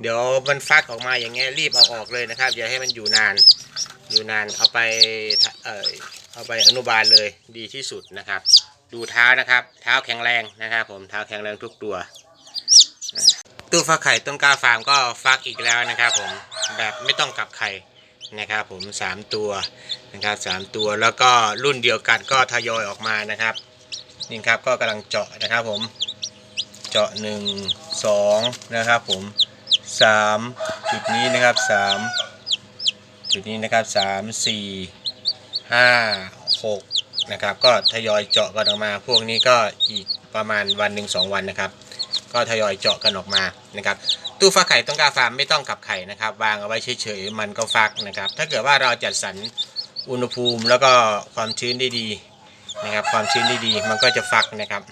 เดี๋ยวมันฟักออกมาอย่างเงี้ยรีบเอาออกเลยนะครับ อย่าให้มันอยู่นาน อยู่นานเอาไปเออเอาไปอนุบาลเลยดีที่สุดนะครับ ดูเท้านะครับ เท้าแข็งแรงนะครับ ผมเท้าแข็งแรงทุกตัวตู้ฟักไข่ต้นกล้าฟาร์มก็ฟักอีกแล้วนะครับผมแบบไม่ต้องกลับไข่นะครับผมสามตัวนะครับสามตัวแล้วก็รุ่นเดียวกันก็ทยอยออกมานะครับนี่ครับก็กำลังเจาะนะครับผมเจาะหนึ่งสองนะครับผม สามจุดนี้นะครับสามจุดนี้นะครับสามสี่ห้าหกนะครับ ก็ทยอยเจาะกันออกมา พวกนี้ก็อีกประมาณวันหนึ่งสองวันนะครับ ก็ทยอยเจาะกันออกมานะครับตู้ฟักไข่ต้องกาฟาร์มไม่ต้องกลับไข่นะครับ วางเอาไว้เฉยๆมันก็ฟักนะครับ ถ้าเกิดว่าเราจัดสรรอุณหภูมิแล้วก็ความชื้นได้ดีนะครับ ความชื้นได้ดีมันก็จะฟักนะครับ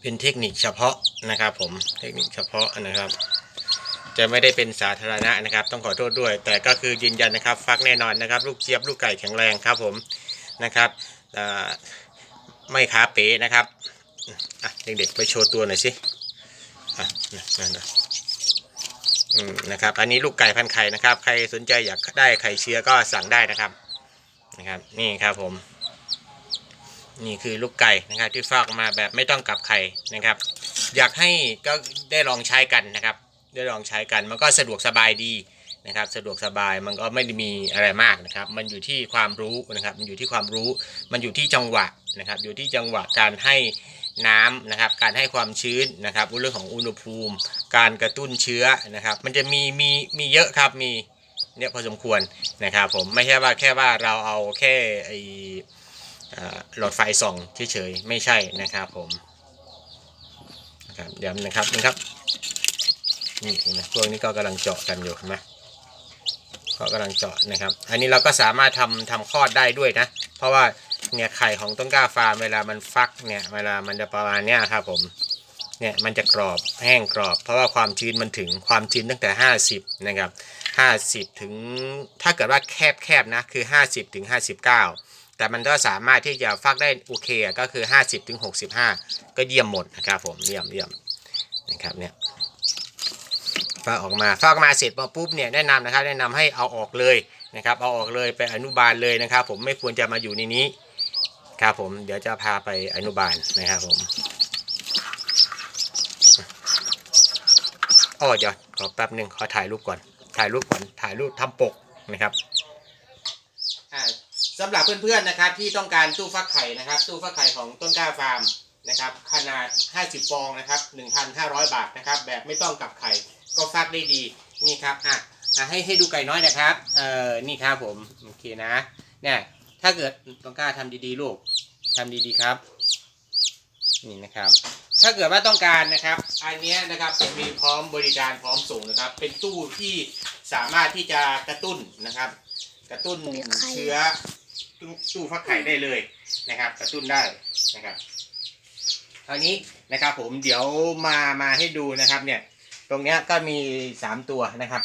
เป็นเทคนิคเฉพาะนะครับผมเทคนิคเฉพาะนะครับ จะไม่ได้เป็นสาธารณะนะครับ ต้องขอโทษด้วย แต่ก็คือยืนยันนะครับ ฟักแน่นอนนะครับ ลูกเจี๊ยบลูกไก่แข็งแรงครับผมนะครับไม่ขาเป๋นะครับเด็กๆไปโชว์ตัวหน่อยสิอืมนะครับ อันนี้ลูกไก่พันไข่นะครับ ใครสนใจอยากได้ไข่เชื้อก็สั่งได้นะครับนะครับ นี่ครับผม นี่คือลูกไก่นะครับที่ฟักมาแบบไม่ต้องกลับไข่นะครับ อยากให้ก็ได้ลองใช้กันนะครับ ได้ลองใช้กันมันก็สะดวกสบายดีนะครับสะดวกสบายมันก็ไม่ได้มีอะไรมากนะครับ มันอยู่ที่ความรู้นะครับมันอยู่ที่ความรู้ มันอยู่ที่จังหวะนะครับ อยู่ที่จังหวะการให้น้ำนะครับ การให้ความชื้นนะครับเรื่องของอุณหภูมิ การกระตุ้นเชื้อนะครับ มันจะมีมีมีเยอะครับมีเนี่ยพอสมควรนะครับ ผมไม่ใช่ว่าแค่ว่าเราเอาแค่ไอหลอดไฟส่องเฉยๆไม่ใช่นะครับผมนะครับเดี๋ยวนะครับนะครับ นี่เห็นไหมพวกนี้ก็กำลังเจาะกันอยู่เห็นไหมก็กำลังเจาะนะครับ อันนี้เราก็สามารถทำทำคลอดได้ด้วยนะ เพราะว่าเนี่ยไข่ของต้นกล้าฟาร์มเวลามันฟักเนี่ยเวลามันจะประมาณเนี้ยครับผมเนี่ยมันจะกรอบแห้งกรอบ เพราะว่าความชื้นมันถึงความชื้นตั้งแต่ 50นะครับ50 ถึงถ้าเกิดว่าแคบแคบนะคือ 50 ถึง 59 แต่มันก็สามารถที่จะฟักได้โอเคก็คือ 50 ถึง 65 ก็เยี่ยมหมดนะครับผมเยี่ยมเยี่ยมนะครับเนี่ย ฟากออกมาฟากออกมาเสร็จมาปุ๊บเนี่ยแนะนำนะครับ แนะนำให้เอาออกเลยนะครับเอาออกเลยไปอนุบาลเลยนะครับ ผมไม่ควรจะมาอยู่ในนี้ครับผมเดี๋ยวจะพาไปอนุบาลนะครับผมอ้อเดี๋ยวขอแป๊บหนึ่งขอถ่ายรูปก่อน ถ่ายรูปก่อนถ่ายรูปทำปกนะครับอ่าสำหรับเพื่อนๆนะครับที่ต้องการตู้ฟักไข่นะครับ ตู้ฟักไข่ของต้นกล้าฟาร์มนะครับขนาด 50 ฟองนะครับ 1,500 บาทนะครับ แบบไม่ต้องกลับไข่ ก็ฟักได้ดีนี่ครับอะอะให้ให้ดูไก่น้อยนะครับเอ่อนี่ครับผมโอเคนะเนี่ยถ้าเกิดต้องกล้าทำดีๆลูกทำดีๆครับนี่นะครับ ถ้าเกิดว่าต้องการนะครับ อันเนี้ยนะครับผมมีพร้อมบริการพร้อมส่งนะครับ เป็นตู้ที่สามารถที่จะกระตุ้นนะครับ กระตุ้นเชื้อตู้ตู้ฟักไข่ได้เลยนะครับ กระตุ้นได้นะครับคราวนี้นะครับผมเดี๋ยวมามาให้ดูนะครับเนี่ย ตรงเนี้ยก็มี3ตัวนะครับ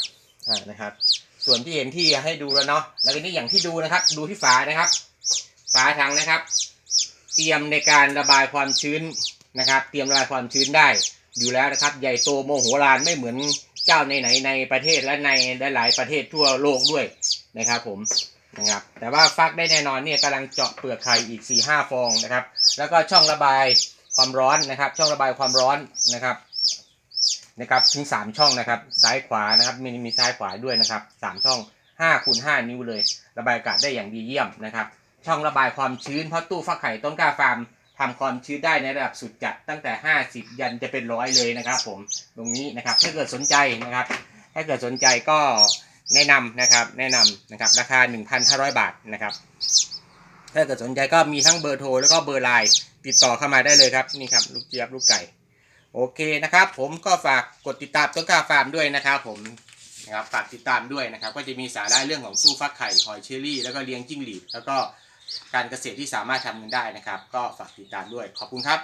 อ่านะครับ ส่วนที่เห็นที่ให้ดูแล้วเนาะแล้วก็นี่อย่างที่ดูนะครับ ดูที่ฝานะครับ ฝาถังนะครับ เตรียมในการระบายความชื้นนะครับ เตรียมระบายความชื้นได้อยู่แล้วนะครับ ใหญ่โตโมโหลานไม่เหมือนเจ้าในไหนในประเทศและในหลายประเทศทั่วโลกด้วยนะครับผมนะครับแต่ว่าฟักได้แน่นอนเนี่ยกำลังเจาะเปลือกไข่อีก4ี่ห้าฟองนะครับ แล้วก็ช่องระบายความร้อนนะครับ ช่องระบายความร้อนนะครับ นะครับถึง3ช่องนะครับ ซ้ายขวานะครับมีมีซ้ายขวาด้วยนะครับ3ช่อง5คูณ5นิ้วเลย ระบายอากาศได้อย่างดีเยี่ยมนะครับ ช่องระบายความชื้นเพราะตู้ฟักไข่ต้นกล้าฟาร์มทำความชื้นได้ในระดับสุดจัดตั้งแต่ 50 ยันจะเป็นร้อยเลยนะครับผมตรงนี้นะครับถ้าเกิดสนใจนะครับ ถ้าเกิดสนใจก็แนะนำนะครับแนะนำนะครับราคา 1,500 บาทนะครับ ถ้าเกิดสนใจก็มีทั้งเบอร์โทรแล้วก็เบอร์ไลน์ติดต่อเข้ามาได้เลยครับนี่ครับลูกเจี๊ยบลูกไก่ โอเคนะครับ ผมก็ฝากกดติดตามต้นกล้าฟาร์มด้วยนะครับผมนะครับฝากติดตามด้วยนะครับ ก็จะมีสาระเรื่องของตู้ฟักไข่หอยเชอรี่ แล้วก็เลี้ยงจิ้งหรีดแล้วก็การเกษตรที่สามารถทำเงินได้นะครับ ก็ฝากติดตามด้วยขอบคุณครับ